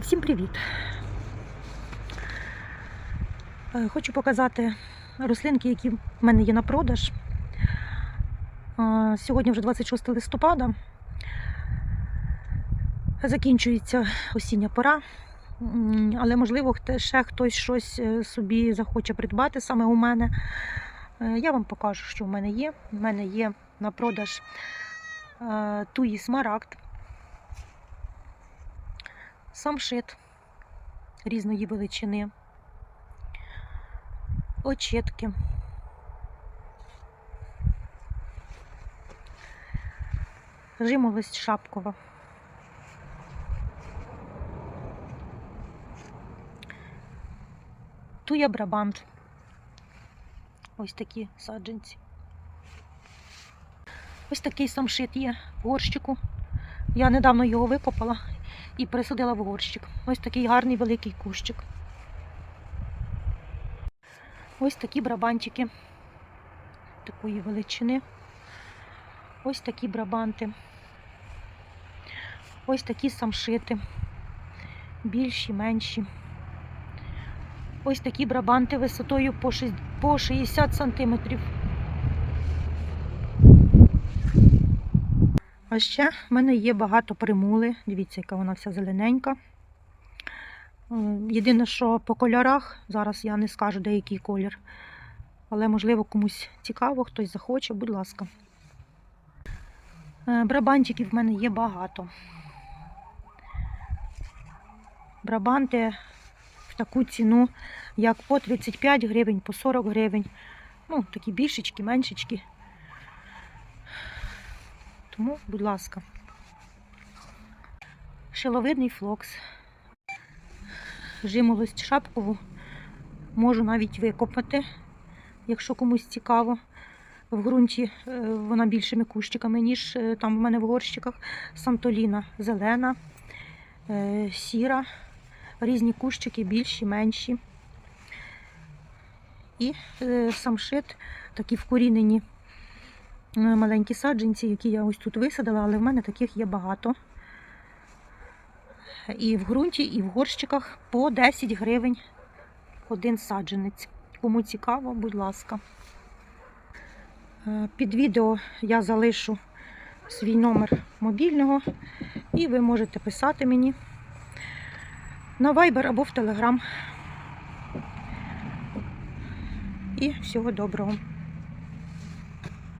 Всім привіт! Е, Хочу показати рослинки, які в мене є на продаж. Е, Сьогодні вже 26 листопада. Закінчується осіння пора, але можливо ще хтось щось е, собі захоче придбати саме у мене. Я вам покажу, що в мене є. У мене є на продаж туї смарагд, самшит різної величини, очетки. Жимолость шапкова. Туя брабант. Ось такі саджанці. Ось такий самшит є в горщику. Я недавно його викопала і пересадила в горщик. Ось такий гарний великий кущик. Ось такі брабанчики такої величини. Ось такі брабанти. Ось такі самшити. Більші, менші. Ось такі брабанти висотою по по 60 сантиметрів. А ще в мене є багато примули. Дивіться, яка вона вся зелененька. Е, Єдине, що по кольорах, зараз я не скажу, де який колір. Але, можливо, комусь цікаво, хтось захоче, будь ласка. Е, Брабантиків в мене є багато. Брабанти в таку ціну, як по 35 гривень, по 40 гривень. Ну, такі більшечки, меншечки. Тому, будь ласка. Шиловидний флокс. Жимолость шапкову можу навіть викопати, якщо комусь цікаво. В ґрунті е, вона більшими кущиками, ніж е, там в мене в горщиках. Сантоліна зелена, е, сіра, різні кущики, більші, менші. І самшит, такі вкорінені маленькі саджанці, які я ось тут висадила, але в мене таких є багато. І в ґрунті, і в горщиках по 10 гривень один саджанець. Кому цікаво, будь ласка. Е, Під відео я залишу свій номер мобільного, і ви можете писати мені на Viber або в Telegram. І всього доброго.